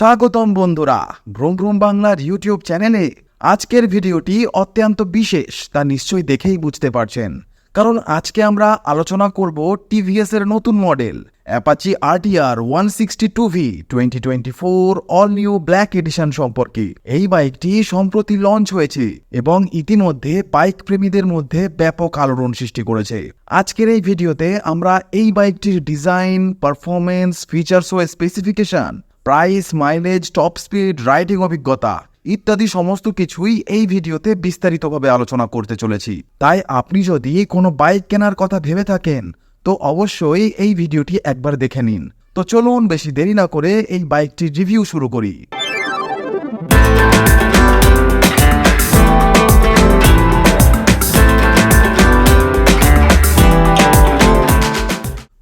স্বাগতম বন্ধুরা ভ্রম ভ্রম বাংলার ইউটিউব চ্যানেলে আজকের ভিডিওটি অত্যন্ত বিশেষ, তা নিশ্চয়ই দেখেই বুঝতে পারছেন। কারণ আজকে আমরা আলোচনা করব টিভিএস এর নতুন model, Apache RTR one sixty two V twenty twenty four all new black edition সম্পর্কে। এই বাইকটি সম্প্রতি লঞ্চ হয়েছে এবং ইতিমধ্যে বাইক প্রেমীদের মধ্যে ব্যাপক আলোড়ন সৃষ্টি করেছে। আজকের এই ভিডিওতে আমরা এই বাইকটির ডিজাইন পারফরমেন্স ফিচার্স ও specification price mileage top speed riding অভিজ্ঞতা ইত্যাদি সমস্ত কিছুই এই ভিডিওতে বিস্তারিতভাবে আলোচনা করতে চলেছি। তাই আপনি যদি কোনো বাইক কেনার কথা ভেবে থাকেন, তো অবশ্যই এই ভিডিওটি একবার দেখে নিন। তো চলুন বেশি দেরি না করে এই বাইকটির রিভিউ শুরু করি।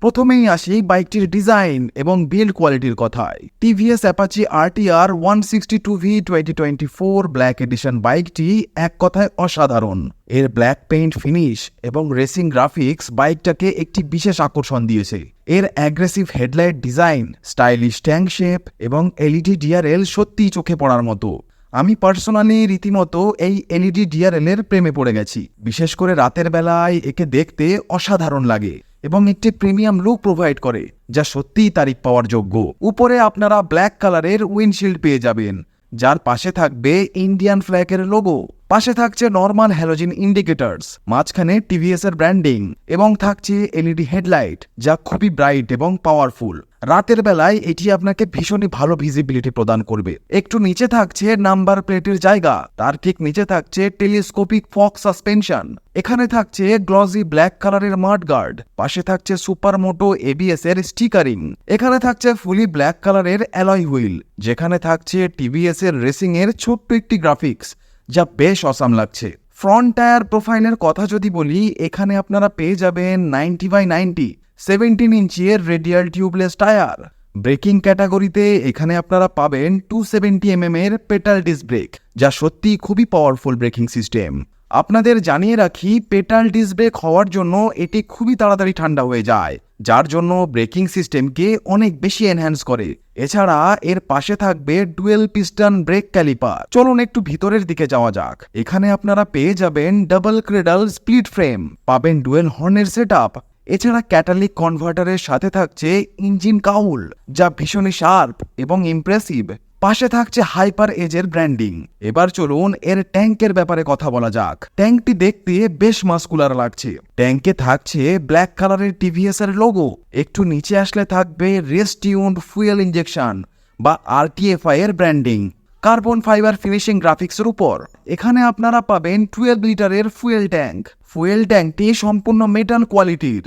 প্রথমেই আসি বাইকটির ডিজাইন এবং বিল্ড কোয়ালিটির কথায়। TVS Apache RTR one sixty two V twenty twenty four black edition বাইকটি এক কথায় অসাধারণ। এর ব্ল্যাক পেইন্ট ফিনিশ এবং রেসিং গ্রাফিক্স বাইকটাকে একটি বিশেষ আকর্ষণ দিয়েছে। এর aggressive headlight design, stylish tank shape এবং এলইডি ডিআরএল সত্যিই চোখে পড়ার মতো। আমি পার্সোনালি রীতিমতো এই এলইডি ডিআরএল এর প্রেমে পড়ে গেছি। বিশেষ করে রাতের বেলায় একে দেখতে অসাধারণ লাগে। এবং একটি প্রিমিয়াম লুক প্রোভাইড করে, যা সত্যিই তারিখ পাওয়ার যোগ্য। উপরে আপনারা ব্ল্যাক কালারের উইন্ডশিল্ড পেয়ে যাবেন, যার পাশে থাকবে ইন্ডিয়ান ফ্ল্যাগের লোগো। পাশে থাকছে নর্মাল হ্যালোজিন ইন্ডিকেটরস মাঝখানে টিভিএস এর ব্র্যান্ডিং এবং থাকছে এলইডি হেডলাইট যা খুবই ব্রাইট এবং পাওয়ারফুল রাতের বেলায় এটি আপনাকে ভীষণই ভালো ভিজিবিলিটি প্রদান করবে। একটু নিচে থাকছে নাম্বার প্লেটের জায়গা, তার ঠিক নিচে থাকছে টেলিস্কোপিক ফক সাসপেনশন এখানে থাকছে গ্লজি ব্ল্যাক কালারের মাড গার্ড পাশে থাকছে সুপার মোটো এবিএস এর স্টিকারিং এখানে থাকছে ফুলি ব্ল্যাক কালারের অ্যালয় হুইল যেখানে থাকছে টিভিএস এর রেসিং এর ছোট্ট একটি গ্রাফিক্স যা বেশ অসাম লাগছে। ফ্রন্ট টায়ার প্রোফাইলের কথা যদি বলি, এখানে আপনারা পেয়ে যাবেন নাইনটি বাই নাইনটি সেভেন্টিন ইঞ্চিয়ের রেডিয়াল টিউবলেস টায়ার ব্রেকিং ক্যাটাগরিতে এখানে আপনারা পাবেন টু সেভেন্টি এমএম এর পেটাল ডিস ব্রেক যা সত্যি খুবই পাওয়ারফুল ব্রেকিং সিস্টেম আপনাদের জানিয়ে রাখি পেটাল ডিস ব্রেক হওয়ার জন্য এটি খুবই তাড়াতাড়ি ঠান্ডা হয়ে যায়। যার জন্য ব্রেকিং সিস্টেমকে অনেক বেশি এনহ্যান্স করে। এছাড়া এর পাশে থাকবে ডুয়েল পিস্টন ব্রেক ক্যালিপার। চলুন একটু ভিতরের দিকে যাওয়া যাক। এখানে আপনারা পেয়ে যাবেন ডাবল ক্রেডাল স্প্লিট ফ্রেম। পাবেন ডুয়েল হর্নের সেট এছাড়া ক্যাটালিক কনভার্টারের সাথে থাকছে ইঞ্জিন কাউল, যা ভীষণই শার্প এবং ইমপ্রেসিভ পাশে থাকছে হাইপার এজের ব্র্যান্ডিং। এবার চলুন এর ট্যাঙ্কের ব্যাপারে কথা বলা যাক। ট্যাঙ্কটি দেখতে বেশ মাস্কুলার লাগছে। ট্যাঙ্কে থাকছে ব্ল্যাক কালারের টিভিএস এর লোগো। একটু নিচে আসলে থাকবে রেস্টিউন্ড ফুয়েল ইঞ্জেকশন বা আরটিএফআই এর ব্র্যান্ডিং। কার্বন ফাইবার ফিনিশিং গ্রাফিক্সের উপর। এখানে আপনারা পাবেন টুয়েলভ লিটারের ফুয়েল ট্যাঙ্ক। ফুয়েল ট্যাঙ্কটি সম্পূর্ণ মেটাল কোয়ালিটির।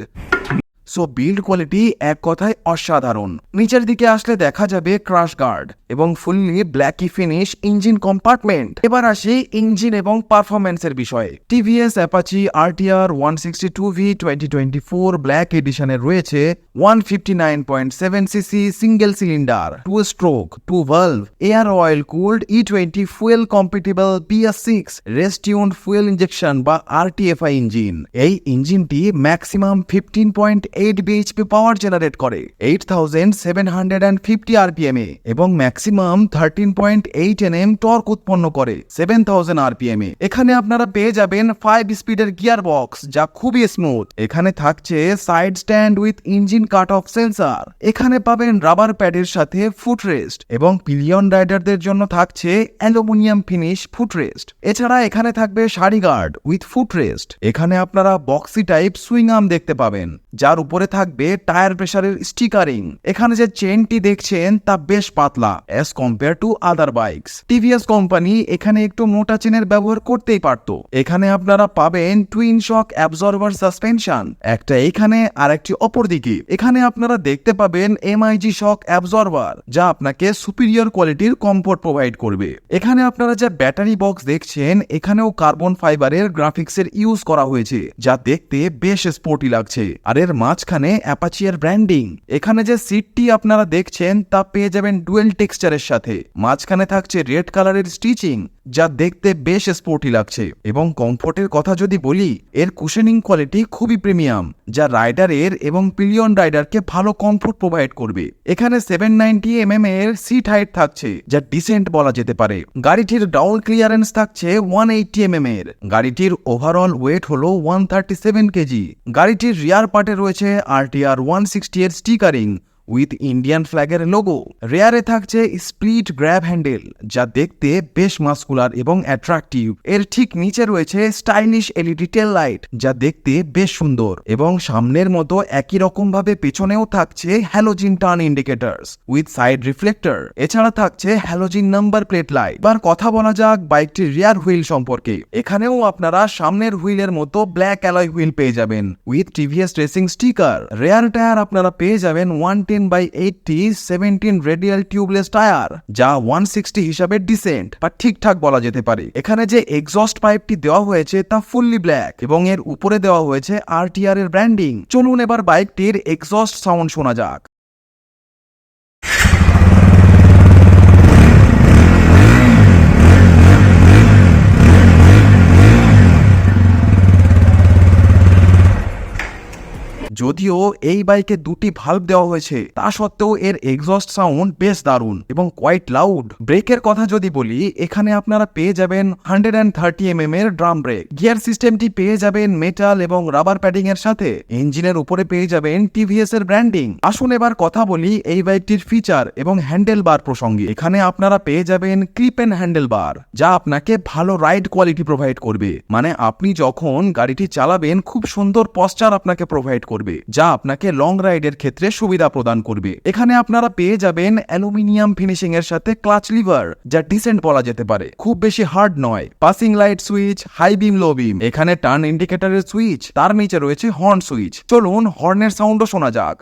সো বিল্ড কোয়ালিটি এক কথায় অসাধারণ। নিচের দিকে আসলে দেখা যাবে ক্রাশ গার্ড এবং ফুললি ব্ল্যাকি ফিনিশ ইঞ্জিন কম্পার্টমেন্ট এবার আসি ইঞ্জিন এবং পারফরমেন্সের বিষয়ে। TVS Apache RTR one sixty two V twenty twenty four black এডিশনে রয়েছে one fifty nine point seven cc single cylinder two stroke two valve air oil cooled E twenty fuel compatible BS six race tuned fuel injection বা RTFI engine এই ইঞ্জিনটি maximum fifteen point eight BHP power generate করে eight thousand seven hundred and fifty RPM এ, এবং maximum thirteen point eight N M torque উৎপন্ন করে seven thousand RPM এ। এখানে আপনারা পেয়ে যাবেন ফাইভ স্পিডের গিয়ার বক্স যা খুবই স্মুথ এখানে থাকছে side stand with engine cut off sensor এখানে পাবেন রাবার প্যাডের সাথে ফুট রেস্ট এবং পিলিয়ন রাইডারদের জন্য থাকছে অ্যালুমিনিয়াম ফিনিশ ফুট রেস্ট এছাড়া এখানে থাকবে sari guard with foot rest এখানে আপনারা বক্সি টাইপ সুইং আর্ম দেখতে পাবেন, যার উপরে থাকবে টায়ার প্রেসারের স্টিকারিং এখানে যে চেনটি দেখছেন, তা বেশ পাতলা as compare to other bikes TVS company এখানে একটু মোটা চেনের ব্যবহার করতেই পারত। এখানে আপনারা পাবেন টুইন শক অ্যাবজর্ভার সাসপেনশন একটা এখানে আর একটি অপর দিকে এখানে আপনারা দেখতে পাবেন এমআইজি শক অ্যাবজর্ভার যা আপনাকে সুপিরিয়র কোয়ালিটির কমফোর্ট প্রোভাইড করবে। এখানে আপনারা যে ব্যাটারি বক্স দেখছেন, এখানেও কার্বন ফাইবারের গ্রাফিক্সের ইউজ করা হয়েছে, যা দেখতে বেশ স্পোর্টি লাগছে। আর এর মাঝখানে অ্যাপাচিয়ার ব্র্যান্ডিং। এখানে যে সিটটি আপনারা দেখছেন তা পেয়ে যাবেন ডুয়েল টেক্সচারের সাথে। মাঝখানে থাকছে রেড কালারের স্টিচিং। যা দেখতে বেশ স্পোর্টি লাগছে। এবং কমফোর্টের কথা যদি বলি, এর কুশনিং কোয়ালিটি খুবই প্রিমিয়াম যা রাইডারের এবং পিলিয়ন রাইডারকে ভালো কমফোর্ট প্রোভাইড করবে। এখানে সেভেন নাইনটি এমএম এর সিট হাইট থাকছে, যা ডিসেন্ট বলা যেতে পারে। গাড়িটির ডাউন ক্লিয়ারেন্স থাকছে ওয়ান এইটি এমএম এর। গাড়িটির ওভারঅল ওয়েট হলো ওয়ান থার্টি সেভেন কেজি গাড়িটির রিয়ার পার্টে রয়েছে আরটিআর ওয়ান সিক্সটি এর স্টিকারিং উইথ ইন্ডিয়ান ফ্ল্যাগের লোগো। রেয়ারে থাকছে স্প্লিট গ্র্যাব হ্যান্ডেল, যা দেখতে বেশ মাস্কুলার এবং অ্যাট্রাকটিভ। এর ঠিক নিচে রয়েছে স্টাইলিশ এলইডি টেল লাইট, যা দেখতে বেশ সুন্দর এবং সামনের মতো একই রকম ভাবে পেছনেও থাকছে halogen turn indicators with side reflector. এছাড়া থাকছে হ্যালোজিন নাম্বার প্লেট লাইট। এবার কথা বলা যাক বাইকটির রিয়ার হুইল সম্পর্কে। এখানেও আপনারা সামনের হুইলের মতো ব্ল্যাক অ্যালয় হুইল পেয়ে যাবেন, with TVS racing sticker. Rear tyre আপনারা পেয়ে যাবেন one ten by eighty seventeen radial tubeless tyre যা ওয়ান সিক্সটি হিসাবে ডিসেন্ট বা ঠিকঠাক বলা যেতে পারে। এখানে যে এক্সস্ট পাইপটি দেওয়া হয়েছে তা ফুললি ব্ল্যাক এবং এর উপরে দেওয়া হয়েছে আর এর ব্র্যান্ডিং চলুন এবার বাইকটির এক্সস্ট সাউন্ড শোনা যাক। যদিও এই বাইকে দুটি ভাল্ব দেওয়া হয়েছে, তা সত্ত্বেও এর এক্সস্ট সাউন্ড বেশ দারুণ এবং কোয়াইট লাউড ব্রেকের কথা যদি বলি, এখানে আপনারা পেয়ে যাবেন হান্ড্রেড অ্যান্ড থার্টি এম এর ড্রাম ব্রেক গিয়ার সিস্টেমটি পেয়ে যাবেন মেটাল এবং রাবার প্যাডিং এর সাথে। ইঞ্জিনের উপরে পেয়ে যাবেন টিভিএস এর ব্র্যান্ডিং আসুন এবার কথা বলি এই বাইকটির ফিচার এবং হ্যান্ডেল বার প্রসঙ্গে। এখানে আপনারা পেয়ে যাবেন ক্লিপ এন্ড হ্যান্ডেল বার যা আপনাকে ভালো রাইড কোয়ালিটি প্রোভাইড করবে। মানে আপনি যখন গাড়িটি চালাবেন, খুব সুন্দর পশ্চার আপনাকে প্রোভাইড করবে। যা আপনাকে লং রাইডের ক্ষেত্রে সুবিধা প্রদান করবে। এখানে আপনারা পেয়ে যাবেন অ্যালুমিনিয়াম ফিনিশিং এর সাথে ক্লাচ লিভার, যা ডিসেন্ট বলা যেতে পারে। খুব বেশি হার্ড নয়। Passing light switch high beam low beam এখানে টার্ন ইন্ডিকেটরের সুইচ তার নিচে রয়েছে হর্ন সুইচ চলুন হর্নের সাউন্ডও শোনা যাক।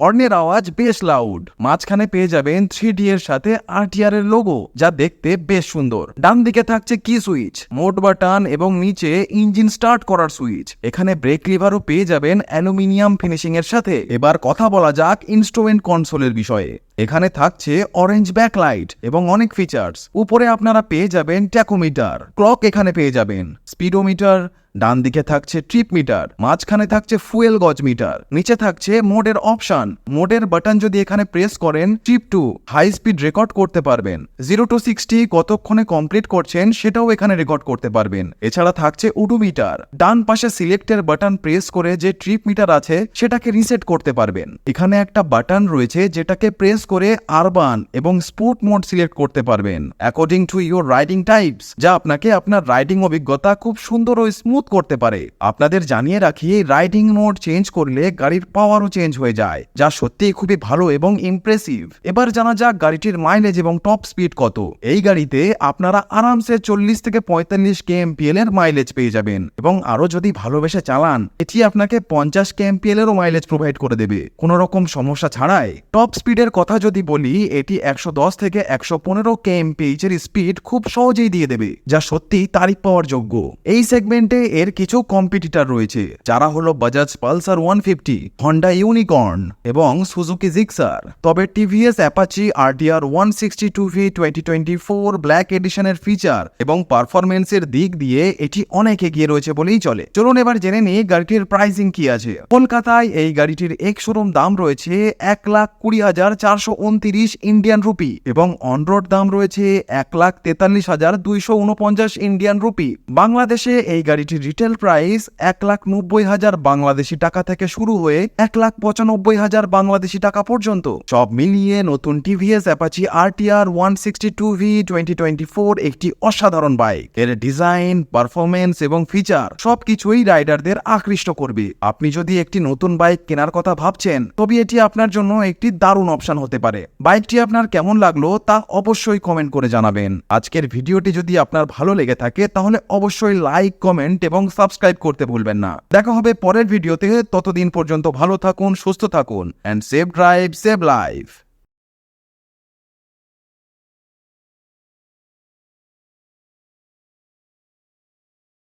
হর্নের আওয়াজ বেশ লাউড মাঝখানে পেয়ে যাবেন থ্রি ডি এর সাথে আর এর লোগো যা দেখতে বেশ সুন্দর। ডান দিকে থাকছে কি সুইচ মোট বাটন এবং নিচে ইঞ্জিন স্টার্ট করার সুইচ এখানে ব্রেক লিভারও পেয়ে যাবেন অ্যালুমিনিয়াম ফিনিশিং এর সাথে। এবার কথা বলা যাক ইনস্ট্রুমেন্ট কনসোলের বিষয়ে। এখানে থাকছে অরেঞ্জ ব্যাকলাইট এবং অনেক ফিচার্স উপরে আপনারা পেয়ে যাবেন ট্যাকোমিটার ক্লক এখানে পেয়ে যাবেন। স্পিডোমিটার ডান দিকে থাকছে ট্রিপ মিটার মাঝখানে থাকছে ফুয়েল গজ মিটার নিচে থাকছে মোডের অপশন মোডের বাটন যদি এখানে প্রেস করেন trip to high speed record করতে পারবেন। জিরো টু সিক্সটি কতক্ষণে কমপ্লিট করছেন, সেটাও এখানে রেকর্ড করতে পারবেন। এছাড়া থাকছে উডুমিটার ডান পাশে সিলেক্টের বাটন প্রেস করে যে ট্রিপ মিটার আছে, সেটাকে রিসেট করতে পারবেন। এখানে একটা বাটন রয়েছে, যেটাকে প্রেস করে আরবান এবং স্পোর্ট মোড সিলেক্ট করতে পারবেন according to your riding types যা আপনাকে আপনার রাইডিং অভিজ্ঞতা খুব সুন্দর ও স্মুথ করতে পারে। আপনাদের জানিয়ে রাখি রাইডিং মোড চেঞ্জ করলে গাড়ির পাওয়ারও চেঞ্জ হয়ে যায়, যা সত্যিই খুবই ভালো এবং ইমপ্রেসিভ এবার জানা যাক গাড়িটির মাইলেজ এবং টপ স্পিড কত। এই গাড়িতে আপনারা আরামসে চল্লিশ থেকে পঁয়তাল্লিশ কে এমপিএল এর মাইলেজ পেয়ে যাবেন এবং আরও যদি ভালোবেসে চালান, এটি আপনাকে পঞ্চাশ কে এমপিএল এরও মাইলেজ প্রোভাইড করে দেবে। কোনো রকম সমস্যা ছাড়াই টপ স্পিডের কথা যদি বলি, এটি একশো দশ থেকে একশো পনেরো কে এমপিএইচ এর স্পিড খুব সহজেই দিয়ে দেবে, যা সত্যি তারিফ পাওয়ার যোগ্য। এই সেগমেন্টে এর কিছু কম্পিটিটর রয়েছে, যারা হলো Bajaj Pulsar one fifty Honda Unicorn এবং সুজুকি জিক্সার তবে TVS Apache RTR one sixty two V twenty twenty four black এডিশনের feature এবং পারফরমেন্সের দিক দিয়ে এটি অনেক এগিয়ে রয়েছে বলেই চলে। চলুন এবার জেনে নিই গাড়িটির প্রাইসিং কি আছে। কলকাতায় এই গাড়িটির এক শোরুম দাম রয়েছে এক লাখ কুড়ি হাজার চারশো উনতিরিশ ইন্ডিয়ান রুপি এবং অনরোড দাম রয়েছে এক লাখ তেতাল্লিশ হাজার দুইশো উনপঞ্চাশ ইন্ডিয়ান রুপি। বাংলাদেশে এই গাড়িটির রিটেল প্রাইস এক লাখ নব্বই হাজার বাংলাদেশি টাকা থেকে শুরু হয়ে এক লাখ পঁচানব্বই হাজার বাংলাদেশি টাকা পর্যন্ত। সব মিলিয়ে নতুন TVS Apache RTR one sixty two V twenty twenty four একটি অসাধারণ বাইক এর ডিজাইন পারফরমেন্স এবং ফিচার সবকিছুই রাইডারদের আকৃষ্ট করবে। আপনি যদি একটি নতুন বাইক কেনার কথা ভাবছেন, তবে এটি আপনার জন্য একটি দারুণ অপশন হতে পারে। বাইকটি আপনার কেমন লাগল তা অবশ্যই কমেন্ট করে জানাবেন। আজকের ভিডিওটি যদি আপনার ভালো লেগে থাকে, তাহলে অবশ্যই লাইক কমেন্ট এবং সাবস্ক্রাইব করতে ভুলবেন না। দেখা হবে পরের ভিডিওতে। ততদিন পর্যন্ত ভালো থাকুন, সুস্থ থাকুন and safe drive save life